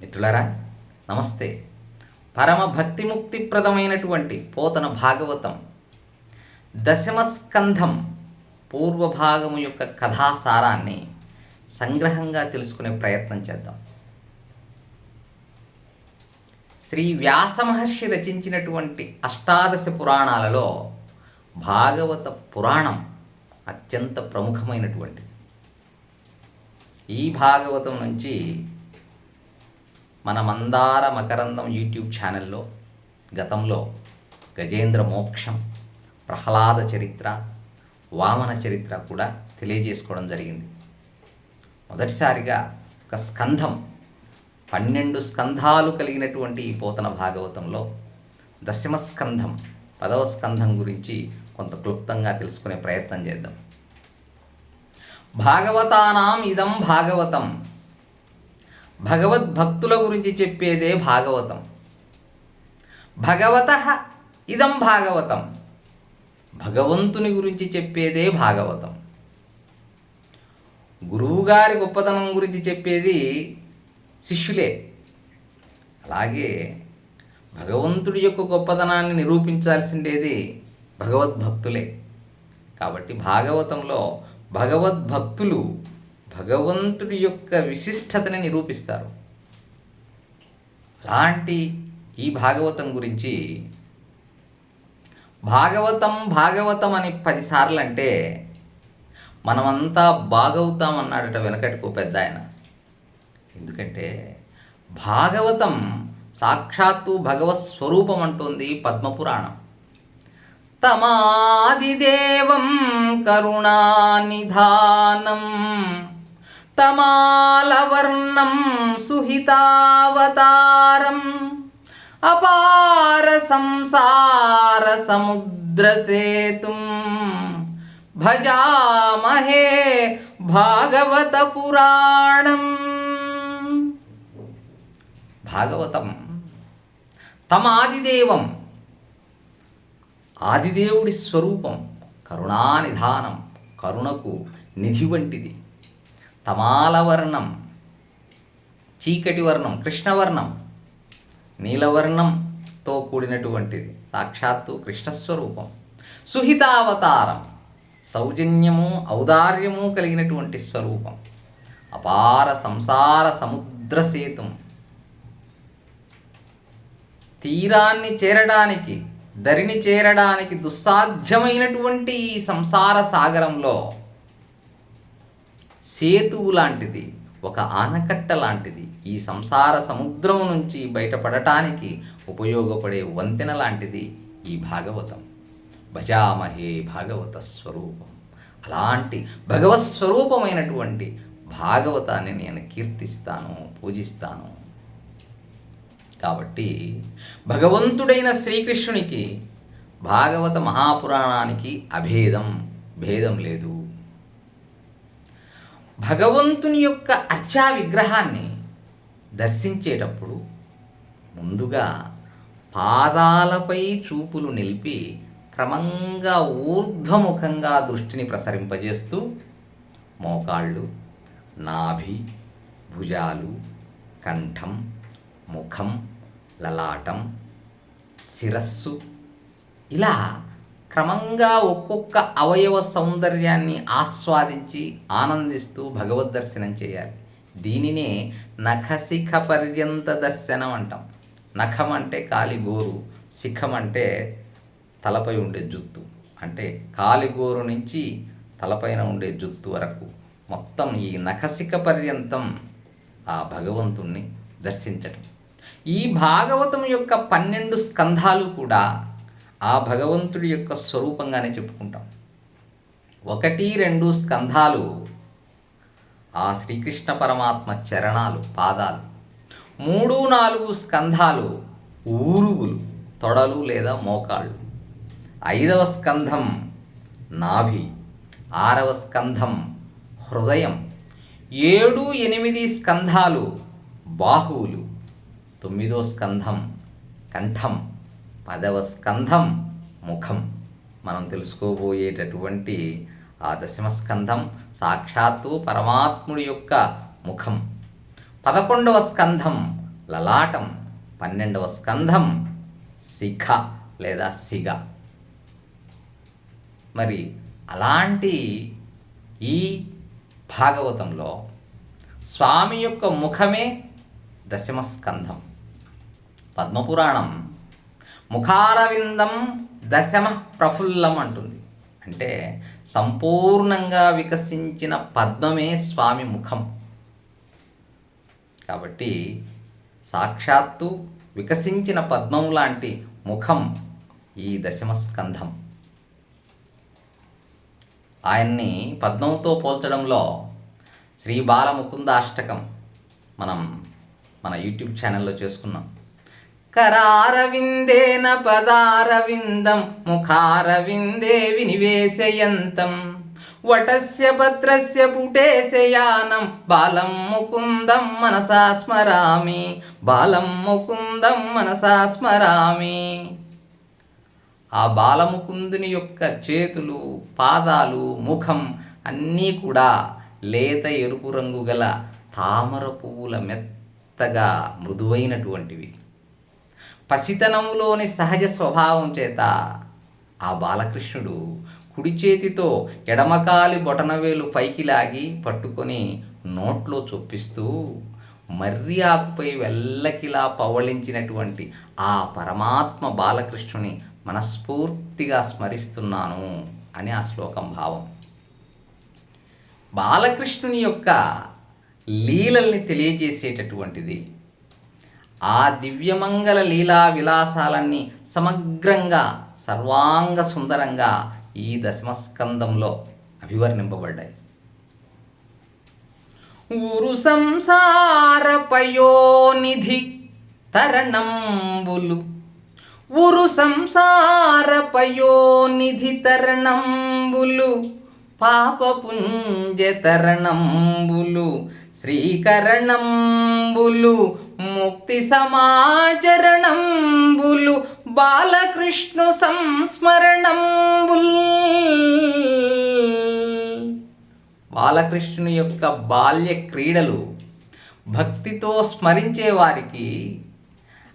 మిత్రులరా నమస్తే. పరమ భక్తిముక్తిప్రదమైనటువంటి పోతన భాగవతం. దశమస్కంధం పూర్వభాగము యొక్క కథాసారాన్ని సంగ్రహంగా తెలుసుకునే ప్రయత్నం చేద్దాం. శ్రీ వ్యాస మహర్షి రచించినటువంటి అష్టాదశ పురాణాలలో భాగవత పురాణం అత్యంత ప్రముఖమైనటువంటిది. ఈ భాగవతం నుంచి మన మందార మకరందం యూట్యూబ్ ఛానల్లో గతంలో గజేంద్ర మోక్షం ప్రహ్లాద చరిత్ర వామన చరిత్ర కూడా తెలియజేసుకోవడం జరిగింది. మొదటిసారిగా ఒక స్కంధం పన్నెండు స్కంధాలు కలిగినటువంటి ఈ పోతన భాగవతంలో దశమ స్కంధం పదవ స్కంధం గురించి కొంత క్లుప్తంగా తెలుసుకునే ప్రయత్నం చేద్దాం. భాగవతానాం ఇదం భాగవతం. భగవద్భక్తుల గురించి చెప్పేదే భాగవతం. భగవత ఇదం భాగవతం. భగవంతుని గురించి చెప్పేదే భాగవతం. గురువుగారి గొప్పతనం గురించి చెప్పేది శిష్యులే. అలాగే భగవంతుడి యొక్క గొప్పతనాన్ని నిరూపించాల్సిండేది భగవద్భక్తులే కాబట్టి భాగవతంలో భగవద్భక్తులు భగవంతుడి యొక్క విశిష్టతని నిరూపిస్తారు. అలాంటి ఈ భాగవతం గురించి భాగవతం భాగవతం అని పదిసార్లు అంటే మనమంతా బాగవుతాం అన్నాడట వెనకటికు పెద్ద ఆయన ఎందుకంటే భాగవతం సాక్షాత్తు భగవత్ స్వరూపం అంటోంది పద్మపురాణం. తమాదిదేవం కరుణానిధానం తమాలవర్ణం సుహితావతారం. అపార సంసార సముద్రసేతుం భజామహే భాగవత పురాణం. భాగవతం తమాదిదేవం. ఆదిదేవుడి స్వరూపం కరుణానిధానం కరుణకు నిధి వంటిది. తమాలవర్ణం చీకటి వర్ణం కృష్ణవర్ణం నీలవర్ణంతో కూడినటువంటిది. సాక్షాత్తు కృష్ణస్వరూపం. సుహితావతారం సౌజన్యము ఔదార్యము కలిగినటువంటి స్వరూపం. అపార సంసార సముద్ర సేతుం. తీరాన్ని చేరడానికి దరిని చేరడానికి దుస్సాధ్యమైనటువంటి ఈ సంసార సాగరంలో సేతువు లాంటిది ఒక ఆనకట్ట లాంటిది. ఈ సంసార సముద్రం నుంచి బయటపడటానికి ఉపయోగపడే వంతెన లాంటిది ఈ భాగవతం. భజామహే భాగవత స్వరూపం. అలాంటి భగవత్ స్వరూపమైనటువంటి భాగవతాన్ని నేను కీర్తిస్తాను పూజిస్తాను. కాబట్టి భగవంతుడైన శ్రీకృష్ణునికి భాగవత మహాపురాణానికి అభేదం భేదం లేదు. భగవంతుని యొక్క అర్చా విగ్రహాన్ని దర్శించేటప్పుడు ముందుగా పాదాలపై చూపులు నిలిపి క్రమంగా ఊర్ధ్వముఖంగా దృష్టిని ప్రసరింపజేస్తూ మోకాళ్ళు నాభి భుజాలు కంఠం ముఖం లలాటం శిరస్సు ఇలా క్రమంగా ఒక్కొక్క అవయవ సౌందర్యాన్ని ఆస్వాదించి ఆనందిస్తూ భగవద్ దర్శనం చేయాలి. దీనినే నఖశిఖ పర్యంత దర్శనం అంటాం. నఖం అంటే కాలిగోరు శిఖం అంటే తలపై ఉండే జుత్తు. అంటే కాలిగోరు నుంచి తలపైన ఉండే జుత్తు వరకు మొత్తం ఈ నఖశిఖ పర్యంతం ఆ భగవంతుణ్ణి దర్శించటం. ఈ భాగవతం యొక్క పన్నెండు స్కంధాలు కూడా ఆ భగవంతుడి యొక్క స్వరూపంగానే చెప్పుకుంటాం. ఒకటి రెండు స్కంధాలు ఆ శ్రీకృష్ణ పరమాత్మ చరణాలు పాదాలు. మూడు నాలుగు స్కంధాలు ఊరుగులు తొడలు లేదా మోకాళ్ళు. ఐదవ స్కంధం నాభి ఆరవ స్కంధం హృదయం. ఏడు ఎనిమిది స్కంధాలు బాహువులు. తొమ్మిదో స్కంధం కంఠం. పదవ స్కంధం ముఖం. మనం తెలుసుకోబోయేటటువంటి ఆ దశమ స్కంధం సాక్షాత్తు పరమాత్ముడి యొక్క ముఖం. పదకొండవ స్కంధం లలాటం. పన్నెండవ స్కంధం శిఖ లేదా సిగ. మరి అలాంటి ఈ భాగవతంలో స్వామి యొక్క ముఖమే దశమ స్కంధం. పద్మపురాణం ముఖారవిందం దశమ ప్రఫుల్లం అంటుంది. అంటే సంపూర్ణంగా వికసించిన పద్మమే స్వామి ముఖం. కాబట్టి సాక్షాత్తు వికసించిన పద్మం లాంటి ముఖం ఈ దశమ స్కంధం ఆయన్ని పద్మంతో పోల్చడంలో శ్రీ బాలముకుందాష్టకం మనం మన యూట్యూబ్ ఛానల్లో చేసుకున్నాం. కరారవిందేన పదారవిందం ముఖారవిందే వినివేశయంతం. వటస్య పత్రస్య పుటేశయానం బాలం ముకుందం మనసా స్మరామి బాలం ముకుందం మనసా స్మరామి. ఆ బాలముకుందుని యొక్క చేతులు పాదాలు ముఖం అన్నీ కూడా లేత ఎరుపు రంగు గల తామర పువ్వుల మెత్తగా మృదువైనటువంటివి. పసితనంలోని సహజ స్వభావం చేత ఆ బాలకృష్ణుడు కుడి చేతితో ఎడమకాలి బొటనవేలు పైకి లాగి పట్టుకొని నోట్లో చొప్పిస్తూ మర్రి ఆకుపై వెల్లకిలా పవళించినటువంటి ఆ పరమాత్మ బాలకృష్ణుని మనస్ఫూర్తిగా స్మరిస్తున్నాను అని ఆ శ్లోకం భావం. బాలకృష్ణుని యొక్క లీలల్ని తెలియజేసేటటువంటిది ఆ దివ్యమంగళ లీలా విలాసాలన్నీ సమగ్రంగా సర్వాంగ సుందరంగా ఈ దశమస్కందంలో అభివర్ణింపబడ్డాయి. ఊరు సంసార పయోనిధి తరణంబులు. ఊరు సంసార పయోనిధి తరణంబులు. పాపపుంజ తరణంబులు శ్రీకరణంబులు. ముక్తి సమాచరణంబులు బాలకృష్ణు సంస్మరణంబుల్. బాలకృష్ణుని యొక్క బాల్య క్రీడలు భక్తితో స్మరించే వారికి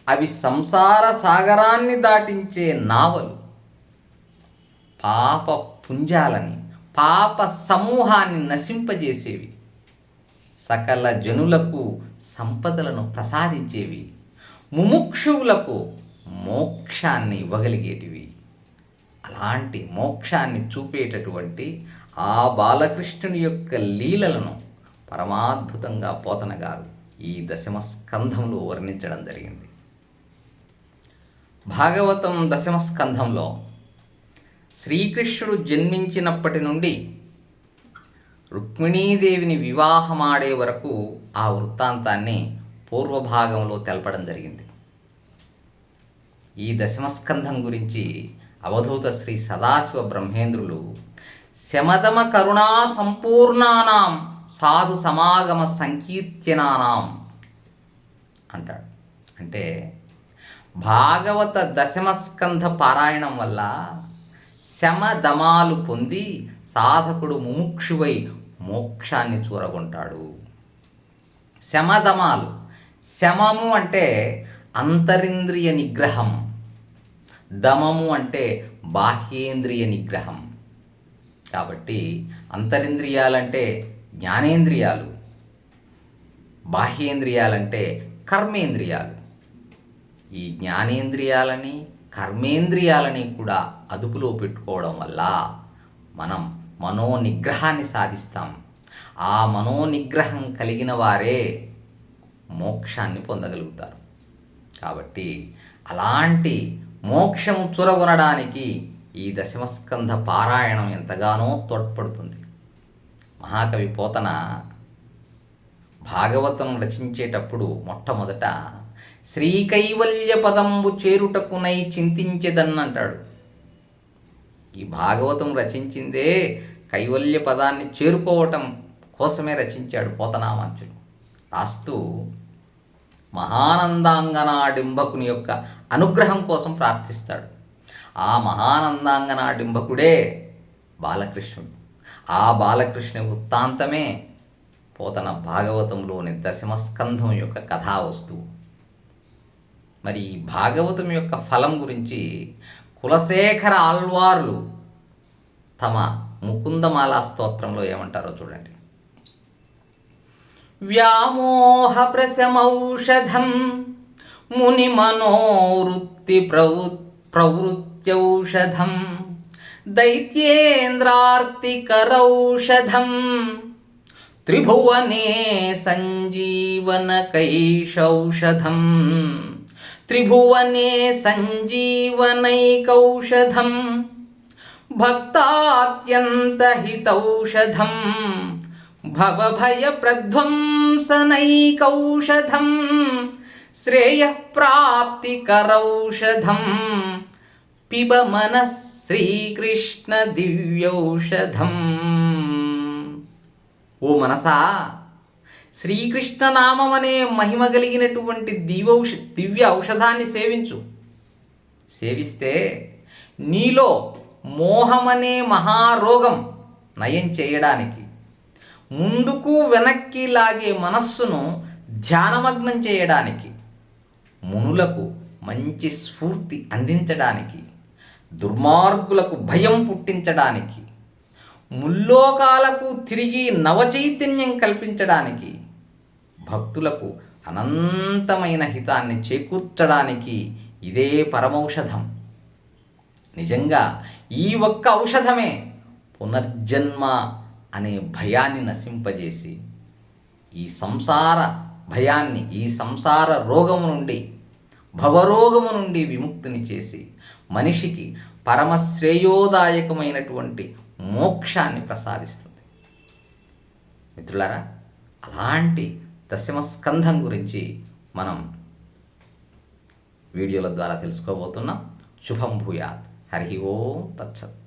అవి సంసార సాగరాన్ని దాటించే నావలు. పాప పుంజాలని పాప సమూహాన్ని నశింపజేసేవి. సకల జనులకు సంపదలను ప్రసాదించేవి ముముక్షువులకు మోక్షాన్ని ఇవ్వగలిగేటివి. అలాంటి మోక్షాన్ని చూపేటటువంటి ఆ బాలకృష్ణుని యొక్క లీలలను పరమాద్భుతంగా పోతన గారు ఈ దశమ స్కంధంలో వర్ణించడం జరిగింది. భాగవతం దశమస్కంధంలో శ్రీకృష్ణుడు జన్మించినప్పటి నుండి రుక్మిణీదేవిని వివాహమాడే వరకు ఆ వృత్తాంతాన్ని పూర్వభాగంలో తెలపడం జరిగింది. ఈ దశమస్కంధం గురించి అవధూత శ్రీ సదాశివ బ్రహ్మేంద్రులు శమదమ కరుణా సంపూర్ణానాం సాధు సమాగమ సంకీర్తనానాం అంటాడు. అంటే భాగవత దశమస్కంధ పారాయణం వల్ల శమదమాలు పొంది సాధకుడు ముముక్షువై మోక్షాన్ని చూరగొంటాడు. శమదమాలు శమము అంటే అంతరింద్రియ నిగ్రహం. దమము అంటే బాహ్యేంద్రియ నిగ్రహం. కాబట్టి అంతరింద్రియాలంటే జ్ఞానేంద్రియాలు. బాహ్యేంద్రియాలంటే కర్మేంద్రియాలు. ఈ జ్ఞానేంద్రియాలని కర్మేంద్రియాలని కూడా అదుపులో పెట్టుకోవడం వల్ల మనం మనోనిగ్రహాన్ని సాధిస్తాం. ఆ మనోనిగ్రహం కలిగిన వారే మోక్షాన్ని పొందగలుగుతారు. కాబట్టి అలాంటి మోక్షం చురగొనడానికి ఈ దశమస్కంధ పారాయణం ఎంతగానో తోడ్పడుతుంది. మహాకవి పోతన భాగవతం రచించేటప్పుడు మొట్టమొదట శ్రీకైవల్య పదంబు చేరుటకునై చింతించెదన్నంటాడు. ఈ భాగవతం రచించిందే కైవల్య పదాన్ని చేరుకోవటం కోసమే రచించాడు పోతనామాంచుడు రాస్తూ మహానందాంగనాడింబకుని యొక్క అనుగ్రహం కోసం ప్రార్థిస్తాడు. ఆ మహానందాంగనాడింబకుడే బాలకృష్ణుడు. ఆ బాలకృష్ణ వృత్తాంతమే పోతన భాగవతంలోని దశమస్కంధం యొక్క కథా వస్తువు. మరి ఈ భాగవతం యొక్క ఫలం గురించి కులశేఖర ఆల్వార్లు తమ ముకుందమాల స్తోత్రంలో ఏమంటారో చూడండి. వ్యామోహ ప్రశమౌషధం ముని మనోవృత్తి ప్రవృ ప్రవృత్యౌషధం దైత్యేంద్రార్తికరౌషధం త్రిభువనే సంజీవనకైషౌషధం త్రిభువనే సంజీవనైకౌషధం భక్తాత్యంతహితౌషధం భవభయప్రధ్వంసనైకౌషధం శ్రేయప్రాప్తికరౌషధం పిబ మనః శ్రీకృష్ణ దివ్యౌషధం ఓ మనసా శ్రీకృష్ణనామం అనే మహిమ కలిగినటువంటి దివౌష దివ్య ఔషధాన్ని సేవించు. సేవిస్తే నీలో మోహమనే మహారోగం నయం చేయడానికి. ముందుకు వెనక్కి లాగే మనస్సును ధ్యానమగ్నం చేయడానికి. మునులకు మంచి స్ఫూర్తి అందించడానికి. దుర్మార్గులకు భయం పుట్టించడానికి. ముల్లోకాలకు తిరిగి నవచైతన్యం కల్పించడానికి. భక్తులకు అనంతమైన హితాన్ని చేకూర్చడానికి ఇదే పరమౌషధం. నిజంగా ఈ ఒక్క ఔషధమే పునర్జన్మ అనే భయాన్ని నశింపజేసి ఈ సంసార భయాన్ని ఈ సంసార రోగము నుండి భవరోగము నుండి విముక్తిని చేసి మనిషికి పరమశ్రేయోదాయకమైనటువంటి మోక్షాన్ని ప్రసాదిస్తుంది. మిత్రులారా అలాంటి దశమస్కంధం గురించి మనం వీడియోల ద్వారా తెలుసుకోబోతున్నాం. శుభం భూయాత్. हरिः ओं तत्सत्